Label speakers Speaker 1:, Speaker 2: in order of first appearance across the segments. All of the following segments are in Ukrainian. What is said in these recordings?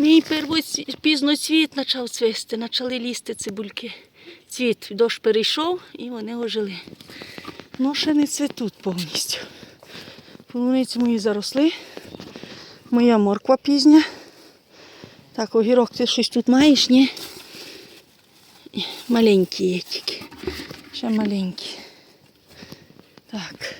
Speaker 1: Мій первоць пізноцвіт почав цвісти, почали лізти цибульки. Цвіт, дощ перейшов і вони ожили. Ну, ще не цвітуть повністю. Полуниці мої заросли. Моя морква пізня. Так, огірок, ти щось тут маєш, ні? Маленькі є тільки. Ще маленькі. Так.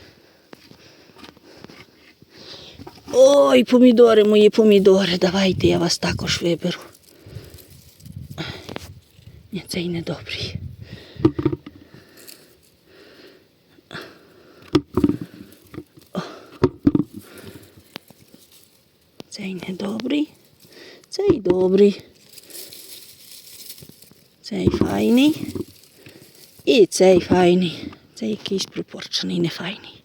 Speaker 1: Ой, помідори, мої помідори. Давайте я вас також виберу. Ні, цей не добрий. Цей не добрий. Цей добрий. Цей файний. І цей файний. Цей якийсь припорчений, не файний.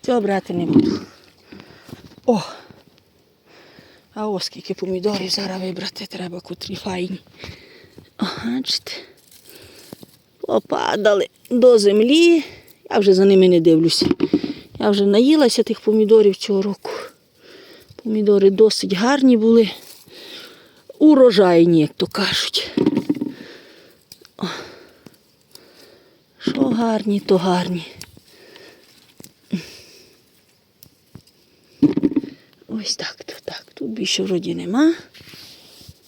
Speaker 1: Цього брати не буду. О! А ось скільки помідорів зараз вибрати треба, котрі файні. Бачите. Попадали до землі. Я вже за ними не дивлюся. Я вже наїлася тих помідорів цього року. Помідори досить гарні були. Урожайні, як то кажуть. Що гарні, то гарні. Ось так, тут так. Тут більше вроді нема.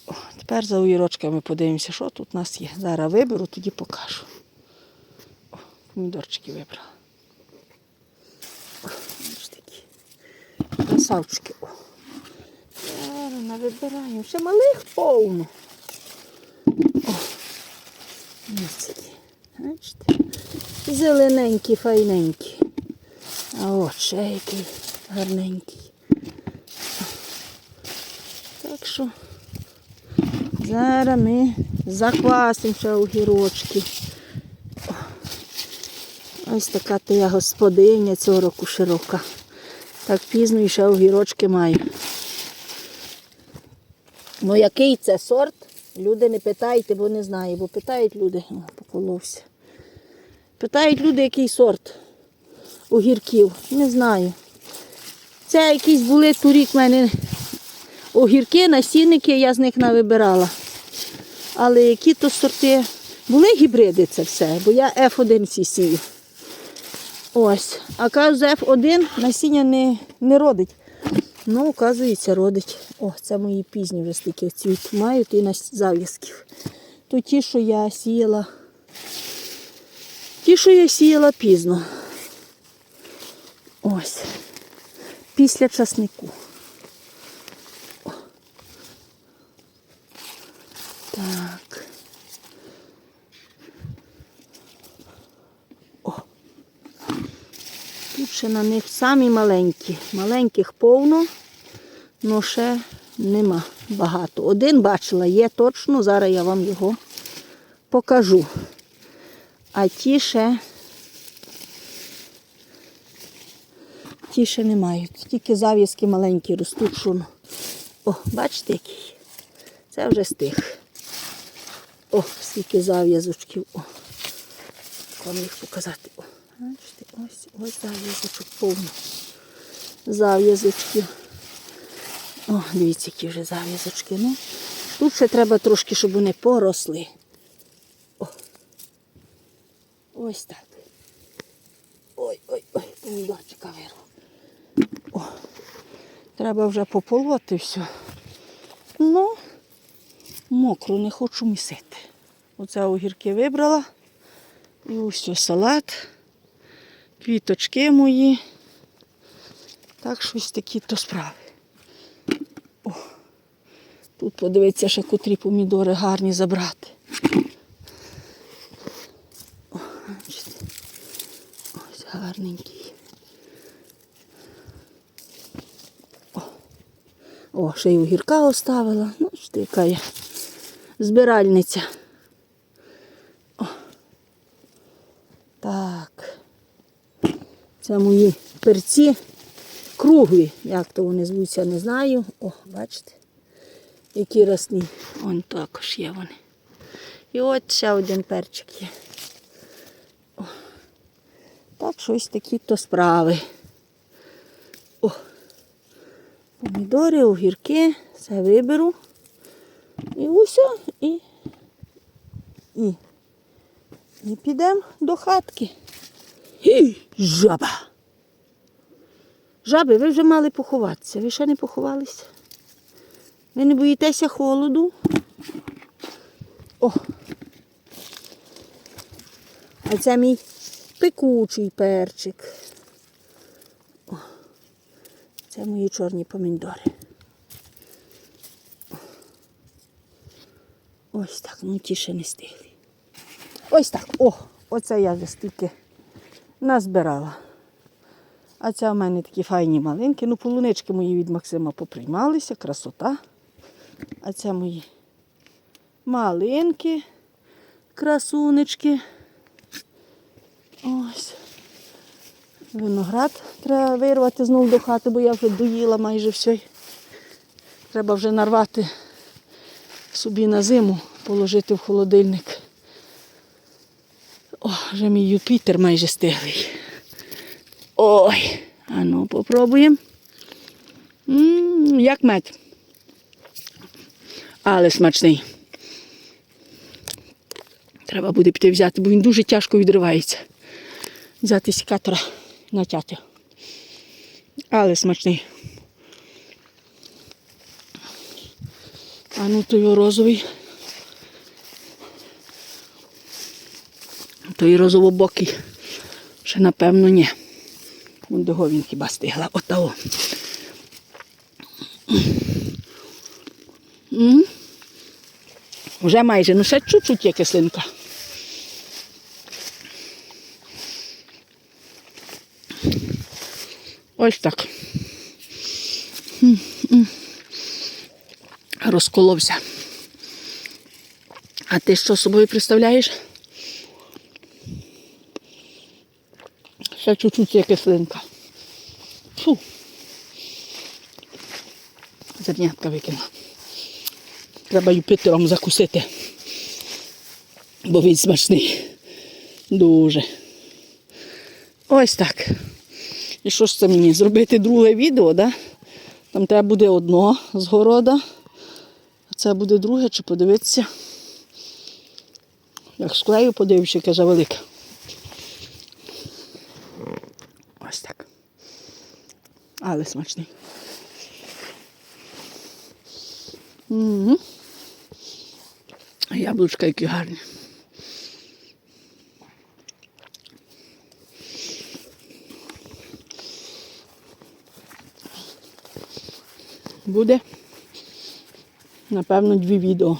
Speaker 1: О, тепер за огірочками подивимося, що тут у нас є. Зараз виберу, тоді покажу. О, помідорчики вибрала. Красавчики. О. Зараз навибираємо. Ще малих повно. О. Бачите? Зелененькі, файненькі. А от ще який гарненький. Так що зараз ми заквасимо ще огірочки. Ось така то я господиня цього року широка. Так пізно і ще огірочки маю. Ну який це сорт? Люди не питайте, бо не знаю, бо питають люди, О, поколовся. Питають люди, який сорт огірків. Не знаю. Це якісь були торік в мене огірки, насінники, я з них навибирала. Але які то сорти, були гібриди це все, бо я F1 всі сію. Ось. А кажу, F1 насіння не, не родить. Ну, оказується, родить. О, це мої пізні вже стільки цвіт мають і на зав'язків. То ті, що я сіяла. Ті, що я сіяла пізно. Ось. Після часнику. Тут ще на них самі маленькі. Маленьких повно, але ще нема багато. Один бачила, є точно, зараз я вам його покажу. А ті ще ті ще не. Тільки зав'язки маленькі ростуть. Що... О, бачите який? Це вже стих. О, скільки зав'язочків. О. Вам їх показати. О, бачите, ось, ось зав'язочок повно. Зав'язочків. О, дивіться, які вже зав'язочки. Ну, тут ще треба трошки, щоб вони поросли. О. Ось так. Ой, ой, ой, помідорчика вирву. О, треба вже пополоти все. Ну, мокру не хочу місити. Оце огірки вибрала. І ось салат. Квіточки мої. Так щось такі то справи. О, тут подивіться, ще котрі помідори гарні забрати. О. Ось гарненький. О, О ще й огірка оставила. Ну, що яка я збиральниця. О. Так. Це мої перці круглі. Як то вони звуться, не знаю. О, бачите, які росні. Вон також є вони. І от ще один перчик є. О. Так, щось такі то справи. О. Помідори, огірки, все виберу. І усе, і, і, і підемо до хатки. Гі, жаба. Жаби, ви вже мали поховатися. Ви ще не поховалися? Ви не боїтеся холоду? О! А це мій пекучий перчик. О, це мої чорні помідори. Ось так, ну ті ще не стигли. Ось так. О, оце я вже стільки назбирала. А це в мене такі файні малинки. Ну, полунички мої від Максима поприймалися, красота. А це мої малинки, красунечки. Ось. Виноград треба вирвати знову до хати, бо я вже доїла майже все. Треба вже нарвати собі на зиму, положити в холодильник. О, вже мій Юпітер майже стиглий. Ой, а ну попробуємо. М, Як мед. Але смачний. Треба буде піти взяти, бо він дуже тяжко відривається. Взяти сікатора, натяти. Але смачний. А ну той розовий. Той розовобокий. Ще напевно ні. Дого він хіба стигла. Отого. М. Вже майже, ну ще чуть-чуть є кислинка. Ось так. Розколовся. А ти що собою представляєш? Ще чуть-чуть є кислинка. Фу. Зернятка викинула. Треба Юпітером закусити. Бо він смачний. Дуже. Ось так. І що ж це мені? Зробити друге відео, да? Там треба буде одно з города. А це буде друге, чи подивитися. Як склею, подивився, яке за велике. Ось так. Але смачний. Угу. Яблучка які гарні. Буде, напевно, дві відео.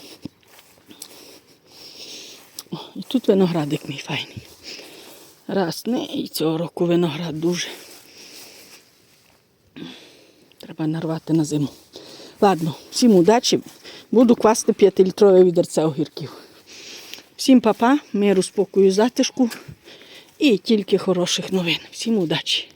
Speaker 1: О, і тут виноградик мій файний. Раз, не, і цього року виноград дуже. Треба нарвати на зиму. Ладно, всім удачі. Буду класти 5-літрове відерце огірків. Всім папа, миру, спокою, затишку і тільки хороших новин. Всім удачі!